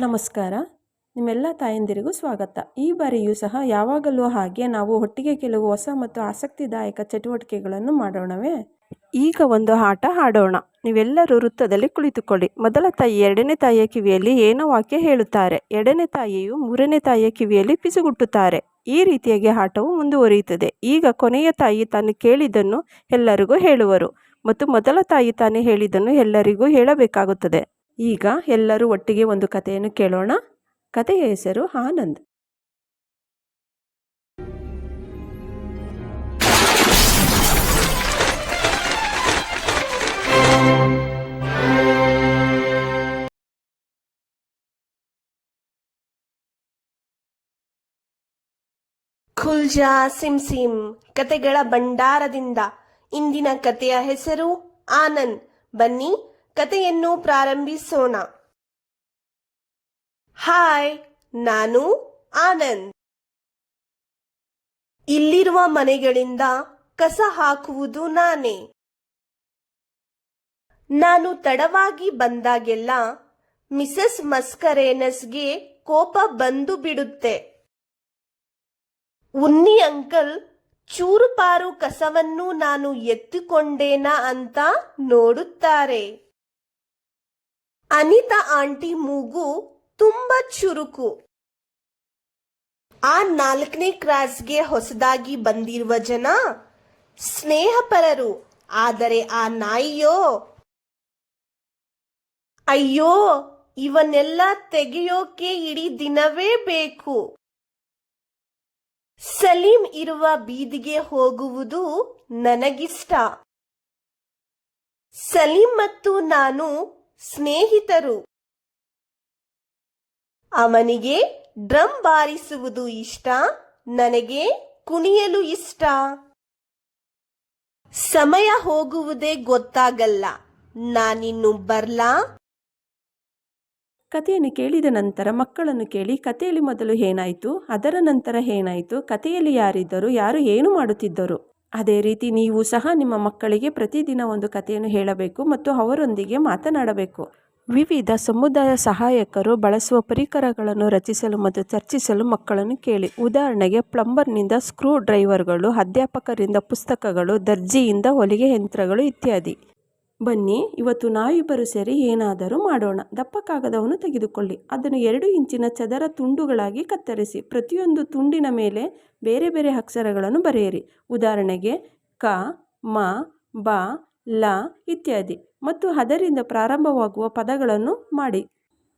ನಮಸ್ಕಾರ. ನಿಮ್ಮೆಲ್ಲ ತಾಯಂದಿರಿಗೂ ಸ್ವಾಗತ. ಈ ಬಾರಿಯೂ ಸಹ ಯಾವಾಗಲೂ ಹಾಗೆ ನಾವು ಒಟ್ಟಿಗೆ ಕೆಲವು ಹೊಸ ಮತ್ತು ಆಸಕ್ತಿದಾಯಕ ಚಟುವಟಿಕೆಗಳನ್ನು ಮಾಡೋಣವೇ? ಈಗ ಒಂದು ಆಟ ಆಡೋಣ. ನೀವೆಲ್ಲರೂ ವೃತ್ತದಲ್ಲಿ ಕುಳಿತುಕೊಳ್ಳಿ. ಮೊದಲ ತಾಯಿ ಎರಡನೇ ತಾಯಿಯ ಕಿವಿಯಲ್ಲಿ ಏನೋ ವಾಕ್ಯ ಹೇಳುತ್ತಾರೆ. ಎರಡನೇ ತಾಯಿಯು ಮೂರನೇ ತಾಯಿಯ ಕಿವಿಯಲ್ಲಿ ಪಿಸುಗುಟ್ಟುತ್ತಾರೆ. ಈ ರೀತಿಯಾಗಿ ಆಟವು ಮುಂದುವರಿಯುತ್ತದೆ. ಈಗ ಕೊನೆಯ ತಾಯಿ ತಾನು ಕೇಳಿದ್ದನ್ನು ಎಲ್ಲರಿಗೂ ಹೇಳುವರು. ಮತ್ತು ಮೊದಲ ತಾಯಿ ತಾನೇ ಹೇಳಿದ್ದನ್ನು ಎಲ್ಲರಿಗೂ ಹೇಳಬೇಕಾಗುತ್ತದೆ. ಈಗ ಎಲ್ಲರೂ ಒಟ್ಟಿಗೆ ಒಂದು ಕಥೆಯನ್ನು ಕೇಳೋಣ. ಕಥೆಯ ಹೆಸರು ಆನಂದ್. ಖುಲ್ಜಾ ಸಿಂ ಸಿಂ ಕತೆಗಳ ಭಂಡಾರದಿಂದ ಇಂದಿನ ಕತೆಯ ಹೆಸರು ಆನಂದ್. ಬನ್ನಿ ಕತೆಯನ್ನು ಪ್ರಾರಂಭಿಸೋಣ. ಹಾಯ್ ನಾನು ಆನಂದ್. ಇಲ್ಲಿರುವ ಮನೆಗಳಿಂದ ಕಸ ಹಾಕುವುದು ನಾನೇ. ನಾನು ತಡವಾಗಿ ಬಂದಾಗೆಲ್ಲ ಮಿಸಸ್ ಮಸ್ಕರೇನಸ್ಗೆ ಕೋಪ ಬಂದು ಬಿಡುತ್ತೆ. ಉನ್ನಿ ಅಂಕಲ್, ಚೂರುಪಾರು ಕಸವನ್ನು ನಾನು ಎತ್ತಿಕೊಂಡೇನಾ ಅಂತ ನೋಡುತ್ತಾರೆ. ಅನಿತಾ ಆಂಟಿ ಮೂಗು ತುಂಬಾ ಚುರುಕು. ಆ ನಾಲ್ಕನೇ ಕ್ರಾಸ್ಗೆ ಹೊಸದಾಗಿ ಬಂದಿರುವ ಜನ ಸ್ನೇಹಪರರು. ಆದರೆ ಆ ನಾಯಿಯೋ? ಅಯ್ಯೋ, ಇವನ್ನೆಲ್ಲ ತೆಗೆಯೋಕೆ ಇಡೀ ದಿನವೇ ಬೇಕು. ಸಲೀಂ ಇರುವ ಬೀದಿಗೆ ಹೋಗುವುದು ನನಗಿಷ್ಟ. ಸಲೀಂ ಮತ್ತು ನಾನು ಸ್ನೇಹಿತರು. ಅವನಿಗೆ ಡ್ರಮ್ ಬಾರಿಸುವುದು ಇಷ್ಟ, ನನಗೆ ಕುಣಿಯಲು ಇಷ್ಟ. ಸಮಯ ಹೋಗುವುದೇ ಗೊತ್ತಾಗಲ್ಲ, ನಾನಿನ್ನು ಬರ್ಲಾ? ಕಥೆಯನ್ನು ಕೇಳಿದ ನಂತರ ಮಕ್ಕಳನ್ನು ಕೇಳಿ, ಕಥೆಯಲ್ಲಿ ಮೊದಲು ಏನಾಯಿತು, ಅದರ ನಂತರ ಏನಾಯಿತು, ಕಥೆಯಲ್ಲಿ ಯಾರಿದ್ದರು, ಯಾರು ಏನು ಮಾಡುತ್ತಿದ್ದರು? ಅದೇ ರೀತಿ ನೀವು ಸಹ ನಿಮ್ಮ ಮಕ್ಕಳಿಗೆ ಪ್ರತಿದಿನ ಒಂದು ಕಥೆಯನ್ನು ಹೇಳಬೇಕು ಮತ್ತು ಅವರೊಂದಿಗೆ ಮಾತನಾಡಬೇಕು. ವಿವಿಧ ಸಮುದಾಯ ಸಹಾಯಕರು ಬಳಸುವ ಪರಿಕರಗಳನ್ನು ರಚಿಸಲು ಮತ್ತು ಚರ್ಚಿಸಲು ಮಕ್ಕಳನ್ನು ಕೇಳಿ. ಉದಾಹರಣೆಗೆ ಪ್ಲಂಬರ್ನಿಂದ ಸ್ಕ್ರೂ ಡ್ರೈವರ್ಗಳು ಅಧ್ಯಾಪಕರಿಂದ ಪುಸ್ತಕಗಳು, ದರ್ಜಿಯಿಂದ ಹೊಲಿಗೆ ಯಂತ್ರಗಳು ಇತ್ಯಾದಿ. ಬನ್ನಿ, ಇವತ್ತು ನಾವಿಬ್ಬರು ಸೇರಿ ಏನಾದರೂ ಮಾಡೋಣ. ದಪ್ಪ ಕಾಗದವನ್ನು ತೆಗೆದುಕೊಳ್ಳಿ. ಅದನ್ನು ಎರಡು ಇಂಚಿನ ಚದರ ತುಂಡುಗಳಾಗಿ ಕತ್ತರಿಸಿ, ಪ್ರತಿಯೊಂದು ತುಂಡಿನ ಮೇಲೆ ಬೇರೆ ಬೇರೆ ಅಕ್ಷರಗಳನ್ನು ಬರೆಯಿರಿ. ಉದಾಹರಣೆಗೆ, ಕ, ಮ, ಬ, ಲ ಇತ್ಯಾದಿ. ಮತ್ತು ಅದರಿಂದ ಪ್ರಾರಂಭವಾಗುವ ಪದಗಳನ್ನು ಮಾಡಿ.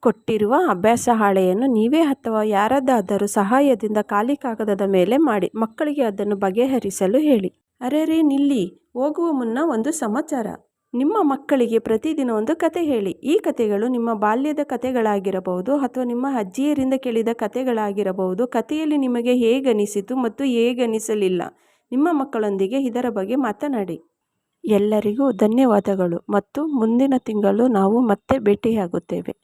ಕೊಟ್ಟಿರುವ ಅಭ್ಯಾಸ ಹಾಳೆಯನ್ನು ನೀವೇ ಅಥವಾ ಯಾರದ್ದಾದರೂ ಸಹಾಯದಿಂದ ಖಾಲಿ ಕಾಗದದ ಮೇಲೆ ಮಾಡಿ. ಮಕ್ಕಳಿಗೆ ಅದನ್ನು ಬಗೆಹರಿಸಲು ಹೇಳಿ. ಅರೆರೇ ನಿಲ್ಲಿ, ಹೋಗುವ ಮುನ್ನ ಒಂದು ಸಮಾಚಾರ. ನಿಮ್ಮ ಮಕ್ಕಳಿಗೆ ಪ್ರತಿದಿನ ಒಂದು ಕತೆ ಹೇಳಿ. ಈ ಕತೆಗಳು ನಿಮ್ಮ ಬಾಲ್ಯದ ಕತೆಗಳಾಗಿರಬಹುದು ಅಥವಾ ನಿಮ್ಮ ಅಜ್ಜಿಯರಿಂದ ಕೇಳಿದ ಕತೆಗಳಾಗಿರಬಹುದು. ಕಥೆಯಲ್ಲಿ ನಿಮಗೆ ಹೇಗನಿಸಿತು ಮತ್ತು ಹೇಗನಿಸಲಿಲ್ಲ. ನಿಮ್ಮ ಮಕ್ಕಳೊಂದಿಗೆ ಇದರ ಬಗ್ಗೆ ಮಾತನಾಡಿ. ಎಲ್ಲರಿಗೂ ಧನ್ಯವಾದಗಳು. ಮತ್ತು ಮುಂದಿನ ತಿಂಗಳು ನಾವು ಮತ್ತೆ ಭೇಟಿಯಾಗುತ್ತೇವೆ.